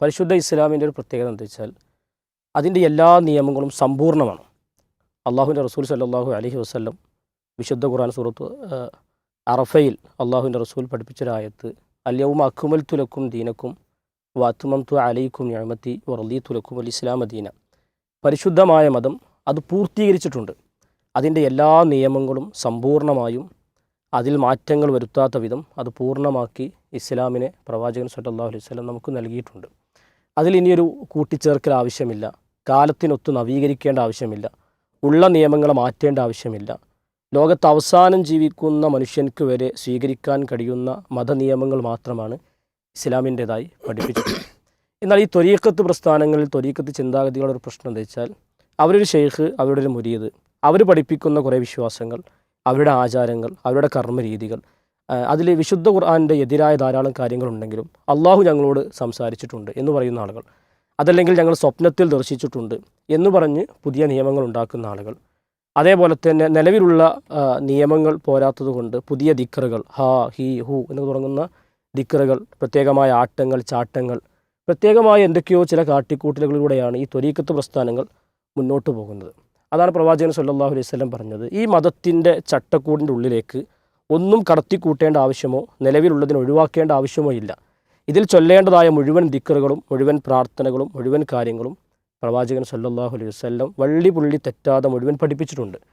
പരിശുദ്ധ ഇസ്ലാമിന്റെ ഒരു പ്രത്യേകത എന്താ വെച്ചാൽ അതിന്റെ എല്ലാ നിയമങ്ങളും സമ്പൂർണമാണ് അള്ളാഹുവിന്റെ റസൂൽ സല്ലാഹു അലഹി വസ്ല്ലം വിശുദ്ധ ഖുർആൻ സൂറത്ത് അറഫയിൽ അള്ളാഹുവിന്റെ റസൂൽ പഠിപ്പിച്ചൊരായത്ത് അല്യവും അക്കുമൽ തുലക്കും ദീനക്കും വാത്തുമം തു അലൈക്കും ഞാമത്തി വർലി തുലക്കും അൽ ഇസ്ലാം ദീന. പരിശുദ്ധമായ മതം അത് പൂർത്തീകരിച്ചിട്ടുണ്ട്. അതിന്റെ എല്ലാ നിയമങ്ങളും സമ്പൂർണമായും അതിൽ മാറ്റങ്ങൾ വരുത്താത്ത വിധം അത് പൂർണമാക്കി ഇസ്ലാമിനെ പ്രവാചകൻ സല്ലല്ലാഹു അലൈഹി വസല്ലം നമുക്ക് നൽകിയിട്ടുണ്ട്. അതിൽ ഇനിയൊരു കൂട്ടിച്ചേർക്കൽ ആവശ്യമില്ല. കാലത്തിനൊത്ത് നവീകരിക്കേണ്ട ആവശ്യമില്ല. ഉള്ള നിയമങ്ങളെ മാറ്റേണ്ട ആവശ്യമില്ല. ലോകത്ത് അവസാനം ജീവിക്കുന്ന മനുഷ്യൻക്ക് വരെ സ്വീകരിക്കാൻ കഴിയുന്ന മതനിയമങ്ങൾ മാത്രമാണ് ഇസ്ലാമിന്റെതായി പഠിപ്പിച്ചത്. എന്നാൽ ഈ ത്വരീക്കത്ത് പ്രസ്ഥാനങ്ങളിൽ ത്വരീക്കത്ത് ചിന്താഗതികളുടെ ഒരു പ്രശ്നം എന്താ വെച്ചാൽ അവരൊരു ഷെയ്ഖ് അവരുടെ ഒരു മുരീദ് അവർ പഠിപ്പിക്കുന്ന കുറേ വിശ്വാസങ്ങൾ അവരുടെ ആചാരങ്ങൾ അവരുടെ കർമ്മരീതികൾ അതിൽ വിശുദ്ധ ഖുർആാനിന്റെ എതിരായ ധാരാളം കാര്യങ്ങളുണ്ടെങ്കിലും അള്ളാഹു ഞങ്ങളോട് സംസാരിച്ചിട്ടുണ്ട് എന്ന് പറയുന്ന ആളുകൾ. അതല്ലെങ്കിൽ ഞങ്ങൾ സ്വപ്നത്തിൽ ദർശിച്ചിട്ടുണ്ട് എന്ന് പറഞ്ഞ് പുതിയ നിയമങ്ങൾ ഉണ്ടാക്കുന്ന ആളുകൾ. അതേപോലെ തന്നെ നിലവിലുള്ള നിയമങ്ങൾ പോരാത്തതുകൊണ്ട് പുതിയ ദിക്കറുകൾ ഹാ ഹി ഹു എന്ന് തുടങ്ങുന്ന ദിക്കറുകൾ പ്രത്യേകമായ ആട്ടങ്ങൾ ചാട്ടങ്ങൾ പ്രത്യേകമായ എന്തൊക്കെയോ ചില കാട്ടിക്കൂട്ടലുകളിലൂടെയാണ് ഈ ത്വരീക്കത്ത് പ്രസ്ഥാനങ്ങൾ മുന്നോട്ട് പോകുന്നത്. അതാണ് പ്രവാചകൻ സല്ലാഹു അലൈഹി പറഞ്ഞത്. ഈ മതത്തിന്റെ ചട്ടക്കൂടിന്റെ ഉള്ളിലേക്ക് ഒന്നും കടത്തിക്കൂട്ടേണ്ട ആവശ്യമോ നിലവിലുള്ളതിന് ഒഴിവാക്കേണ്ട ആവശ്യമോ ഇല്ല. ഇതിൽ ചൊല്ലേണ്ടതായ മുഴുവൻ ദിക്കറുകളും മുഴുവൻ പ്രാർത്ഥനകളും മുഴുവൻ കാര്യങ്ങളും പ്രവാചകൻ സല്ലാഹു അലൈഹി വസല്ലം വള്ളി പുള്ളി തെറ്റാതെ മുഴുവൻ പഠിപ്പിച്ചിട്ടുണ്ട്.